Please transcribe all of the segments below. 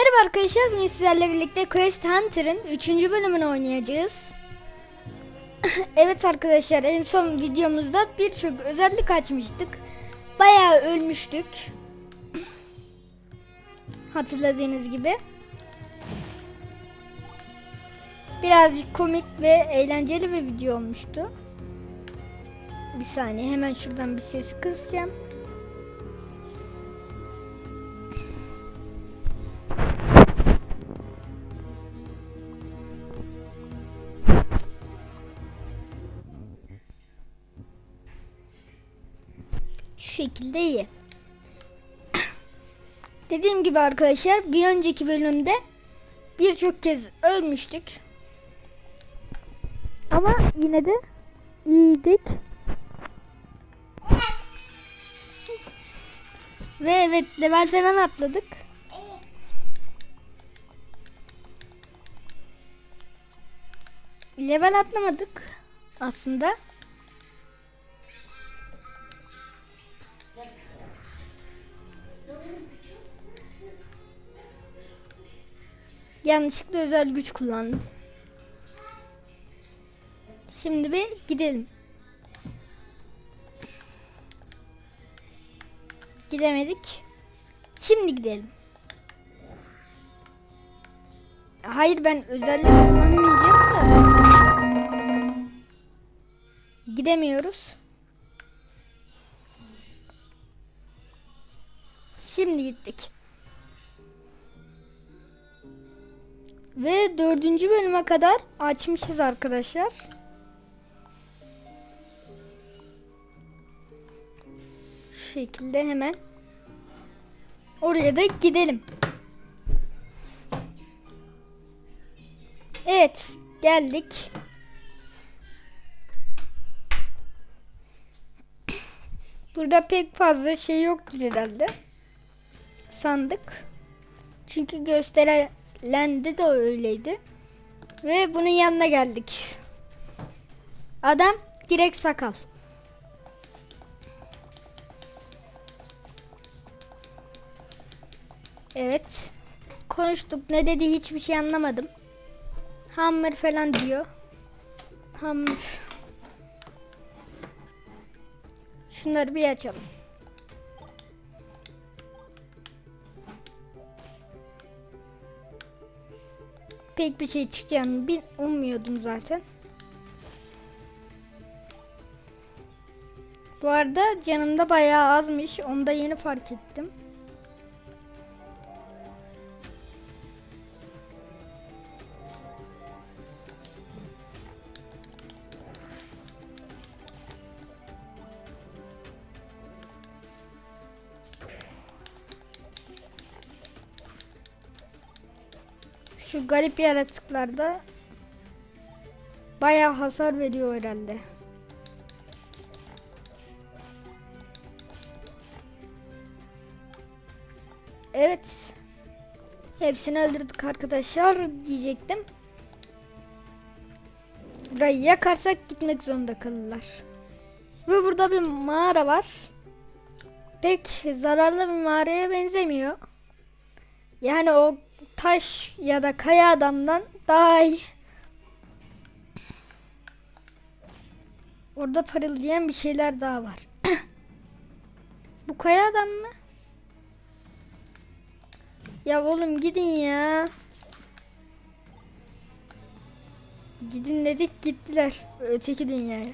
Merhaba arkadaşlar, bugün sizlerle birlikte Quest Hunter'ın 3. bölümünü oynayacağız. evet arkadaşlar, en son videomuzda birçok özellik açmıştık. Bayağı ölmüştük. Hatırladığınız gibi. Birazcık komik ve eğlenceli bir video olmuştu. Bir saniye, hemen şuradan bir sesi kısacağım. Şekilde iyi. Dediğim gibi arkadaşlar bir önceki bölümde birçok kez ölmüştük. Ama yine de iyiydik. Ve evet level falan atladık. Level atlamadık aslında. Yanlışlıkla özel güç kullandım. Şimdi bir gidelim. Gidemedik. Şimdi gidelim. Hayır ben özellik kullanmayacağım da. Gidemiyoruz. Şimdi gittik. Ve dördüncü bölüme kadar açmışız arkadaşlar. Şu şekilde hemen oraya da gidelim. Evet geldik. Burada pek fazla şey yoktur herhalde. Sandık. Çünkü gösterilendi de öyleydi. Ve bunun yanına geldik. Adam direkt sakal. Evet. Konuştuk. Ne dedi hiçbir şey anlamadım. Hammer falan diyor. Hammer. Şunları bir açalım. Pek bir şey çıkacağını bil ummuyordum zaten. Bu arada canımda bayağı azmış. Onu da yeni fark ettim. Şu garip yaratıklarda bayağı hasar veriyor herhalde. Evet. Hepsini öldürdük arkadaşlar diyecektim. Burayı yakarsak gitmek zorunda kalırlar. Ve burada bir mağara var. Pek zararlı bir mağaraya benzemiyor. Yani o taş ya da kaya adamdan daha iyi. Orada parıldayan bir şeyler daha var. Bu kaya adam mı? Ya oğlum gidin ya. Gidin dedik gittiler öteki dünyaya.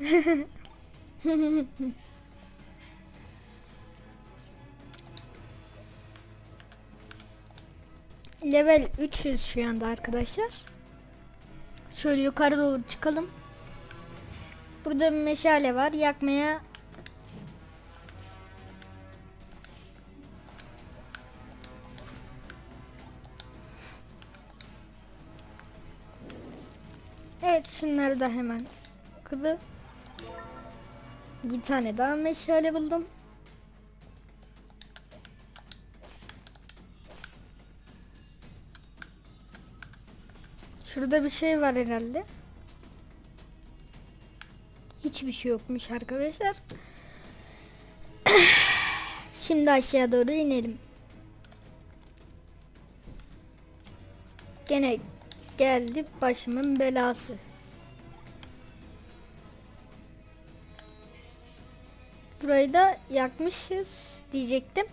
Level 300 şu anda arkadaşlar. Şöyle yukarı doğru çıkalım. Burada bir meşale var. Yakmaya Evet şunları da hemen kılı. Bir tane daha meşale buldum. Şurada bir şey var herhalde. Hiçbir şey yokmuş arkadaşlar. Şimdi aşağı doğru inelim. Gene geldi başımın belası. Burayı da yakmışız diyecektim.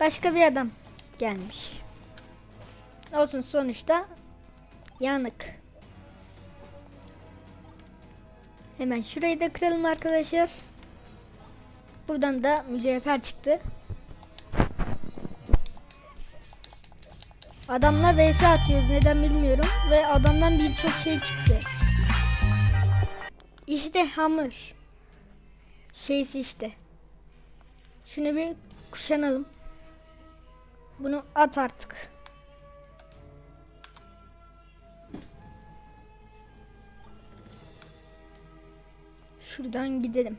Başka bir adam gelmiş. Olsun sonuçta yanık. Hemen şurayı da kıralım arkadaşlar. Buradan da mücevher çıktı. Adamla vs atıyoruz neden bilmiyorum ve adamdan birçok şey çıktı. İşte hamur. Şeysi işte. Şunu bir kuşanalım. Bunu at artık. Şuradan gidelim.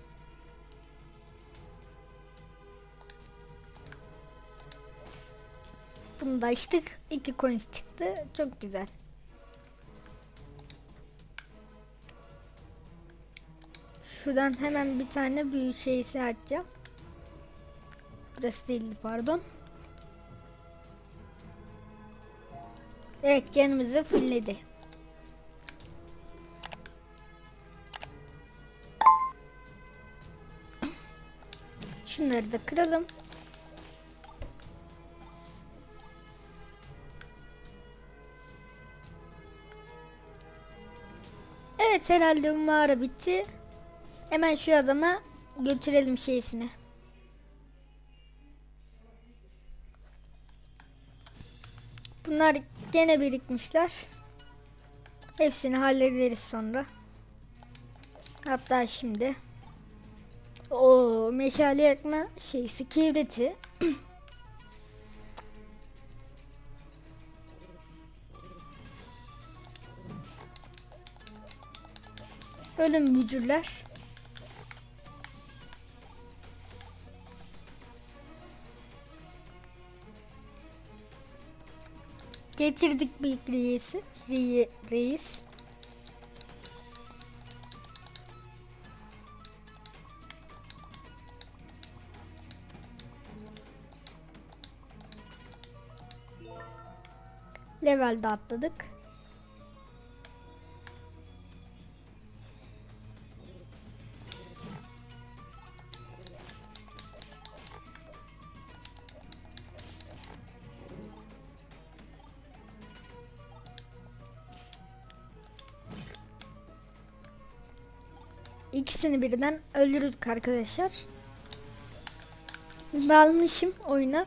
Bunu da açtık. İki coins çıktı. Çok güzel. Şuradan hemen bir tane büyü şeysi açacağım. Burası değildi pardon. Evet canımızı fullledi. Şunları da kıralım. Evet herhalde bu mağara bitti. Hemen şu adama götürelim şeysini. Bunlar gene birikmişler. Hepsini hallederiz sonra. Hatta şimdi. O meşale yakma şeysi kibriti. Ölüm mücürler. Getirdik bir reisi. Rei- reis. Levelde atladık. İkisini birden öldürdük arkadaşlar. Dalmışım oyuna.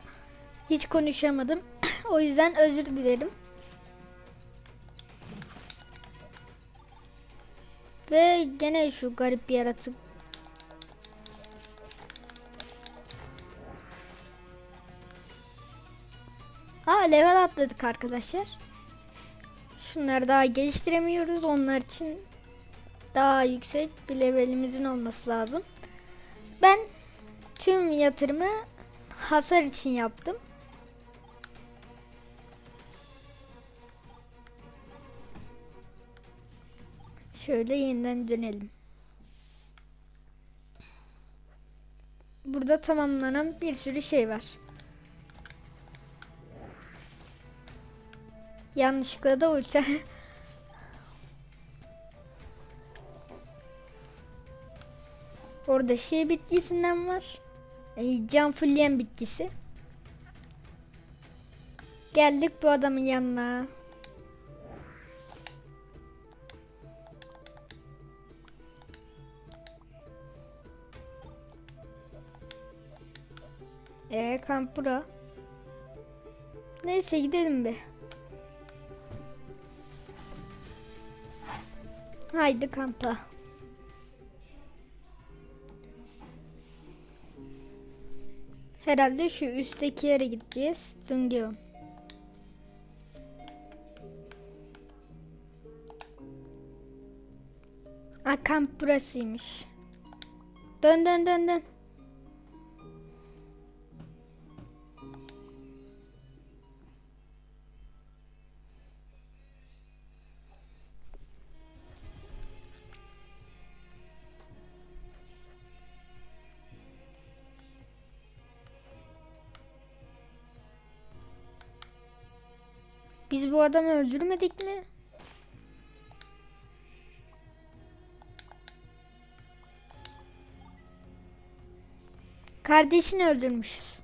Hiç konuşamadım. o yüzden özür dilerim. Ve gene şu garip bir yaratık. Ha level atladık arkadaşlar. Şunları daha geliştiremiyoruz. Onlar için daha yüksek bir levelimizin olması lazım. Ben tüm yatırımı hasar için yaptım. Şöyle yeniden dönelim. Burada tamamlanan bir sürü şey var. Yanlışlıkla da ulti Orada şey bitkisinden var. E, can fulleyen bitkisi. Geldik bu adamın yanına. Eee kamp bura. Neyse gidelim be. Haydi kampa. Herhalde şu üstteki yere gideceğiz. Dungeon. Ha kamp burasıymış. Dön dön dön dön. Bu adamı öldürmedik mi? Kardeşini öldürmüşüz.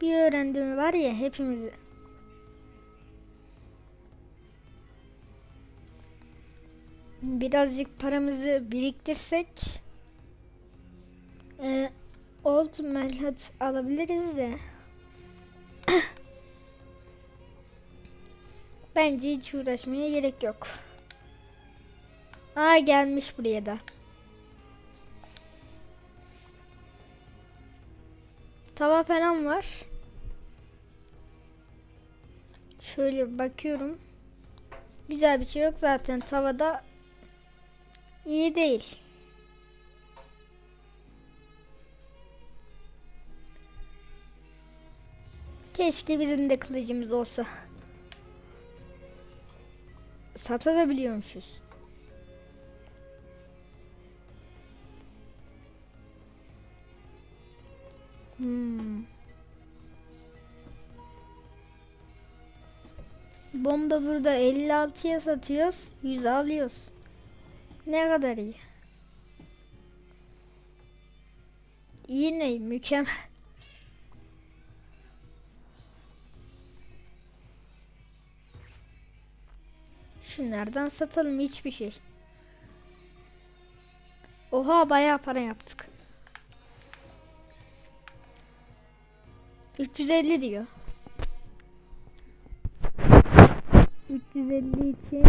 Bir öğrendiğimi var ya hepimizi. Birazcık paramızı biriktirsek e, Old Melhat alabiliriz de. Bence hiç uğraşmaya gerek yok. Aa gelmiş buraya da. Tava falan var. Şöyle bakıyorum. Güzel bir şey yok zaten tavada iyi değil. Keşke bizim de kılıcımız olsa. Satabiliyormuşuz. Hmm. Bomba burada 56'ya satıyoruz. 100 alıyoruz. Ne kadar iyi. İyi ne? Mükemmel. Şunlardan satalım hiçbir şey. Oha bayağı para yaptık. 350 diyor. 350 için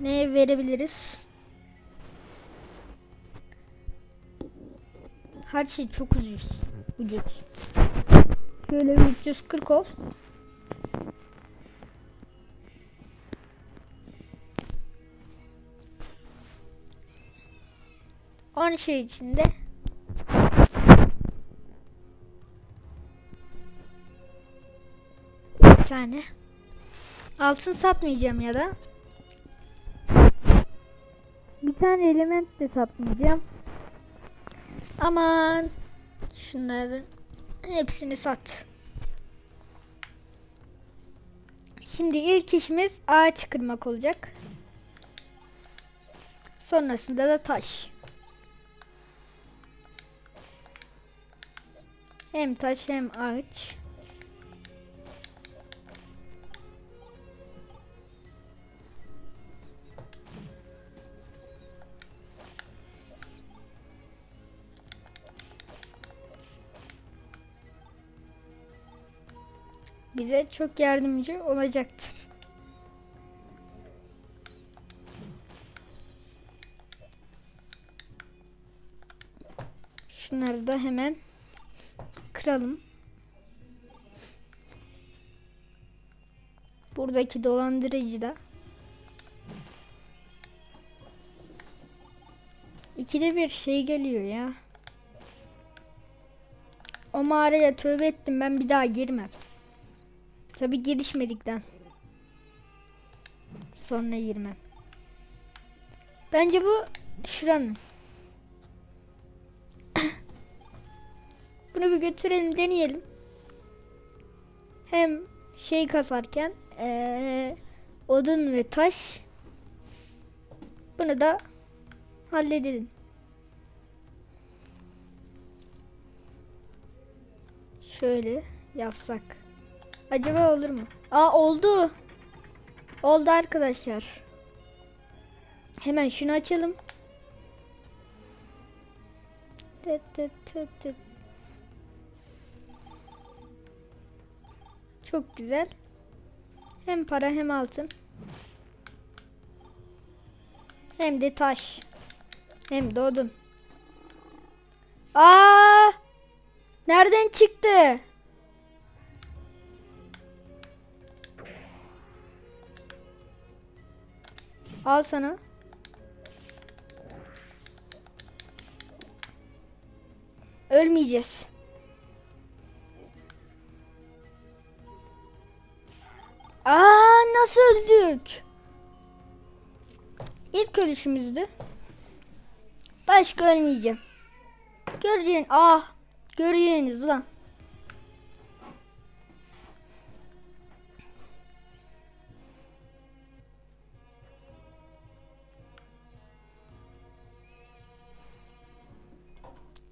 ne verebiliriz? Her şey çok ucuz. Ucuz. Şöyle bir 340 ol. Şey içinde bir tane altın satmayacağım ya da bir tane element de satmayacağım. Aman şunların hepsini sat. Şimdi ilk işimiz ağaç kırmak olacak. Sonrasında da taş. Hem taş hem ağaç. bize çok yardımcı olacaktır. Şunları da hemen kıralım. Buradaki dolandırıcı da İkide bir şey geliyor ya. O mağaraya tövbe ettim ben bir daha girmem. Tabi gelişmedikten sonra girmem. Bence bu şuranın. Bunu bir götürelim deneyelim. Hem şey kasarken ee, odun ve taş bunu da halledelim. Şöyle yapsak. Acaba olur mu? Aa oldu. Oldu arkadaşlar. Hemen şunu açalım. Tıt tıt tıt tıt. Çok güzel. Hem para hem altın. Hem de taş. Hem de odun. Aa! Nereden çıktı? Al sana. Ölmeyeceğiz. Aa nasıl öldük? İlk ölüşümüzdü. Başka ölmeyeceğim. Göreceğin ah göreceğiniz ulan.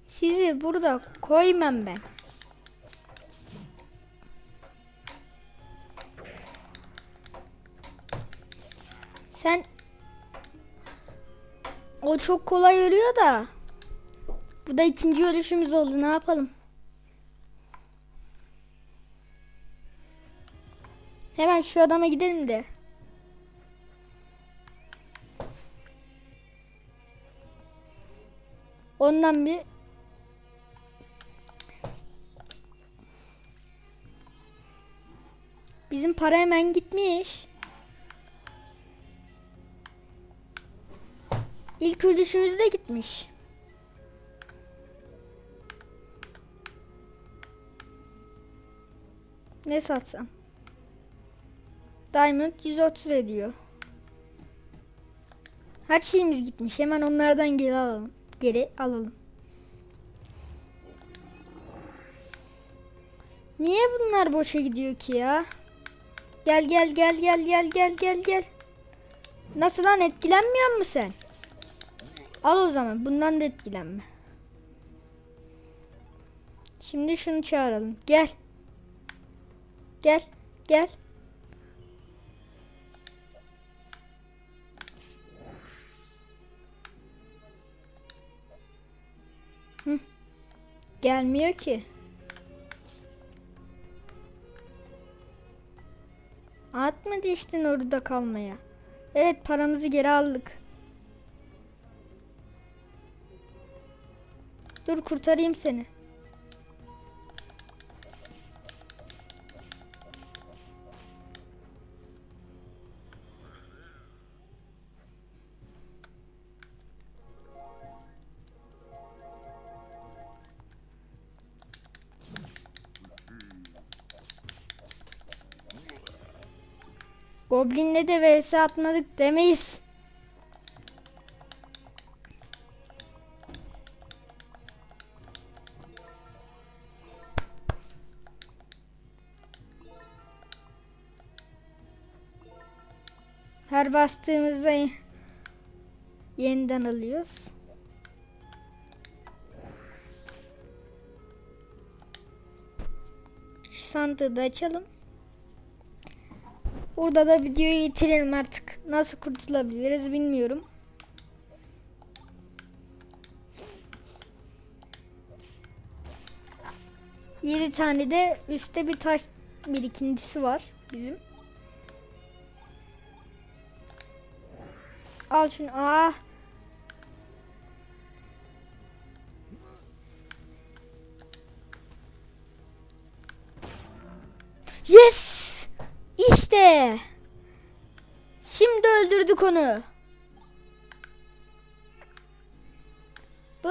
Sizi burada koymam ben. Sen o çok kolay ölüyor da. Bu da ikinci ölüşümüz oldu. Ne yapalım? Hemen şu adama gidelim de. Ondan bir Bizim para hemen gitmiş. İlk ölüşümüz de gitmiş. Ne satsam? Diamond 130 ediyor. Her şeyimiz gitmiş. Hemen onlardan geri alalım. Geri alalım. Niye bunlar boşa gidiyor ki ya? Gel gel gel gel gel gel gel gel. Nasıl lan etkilenmiyor musun sen? Al o zaman bundan da etkilenme. Şimdi şunu çağıralım. Gel. Gel. Gel. Hı. Gelmiyor ki. Atmadı işte orada kalmaya. Evet paramızı geri aldık. Dur kurtarayım seni. Goblin'le de vs atmadık demeyiz. Her bastığımızda yeniden alıyoruz. Şu sandığı da açalım. Burada da videoyu bitirelim artık. Nasıl kurtulabiliriz bilmiyorum. Yedi tane de üstte bir taş birikintisi var bizim. Al şunu. Ah. Yes! İşte. Şimdi öldürdük onu. Bu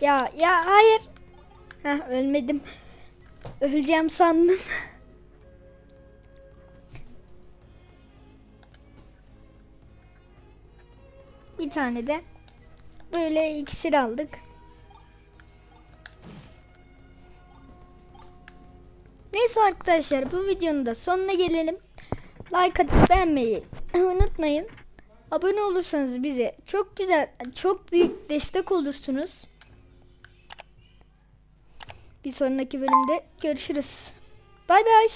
Ya ya hayır. Heh ölmedim. Öleceğim sandım. tane de böyle iksir aldık. Neyse arkadaşlar bu videonun da sonuna gelelim. Like atıp beğenmeyi unutmayın. Abone olursanız bize çok güzel, çok büyük destek olursunuz. Bir sonraki bölümde görüşürüz. Bay bay.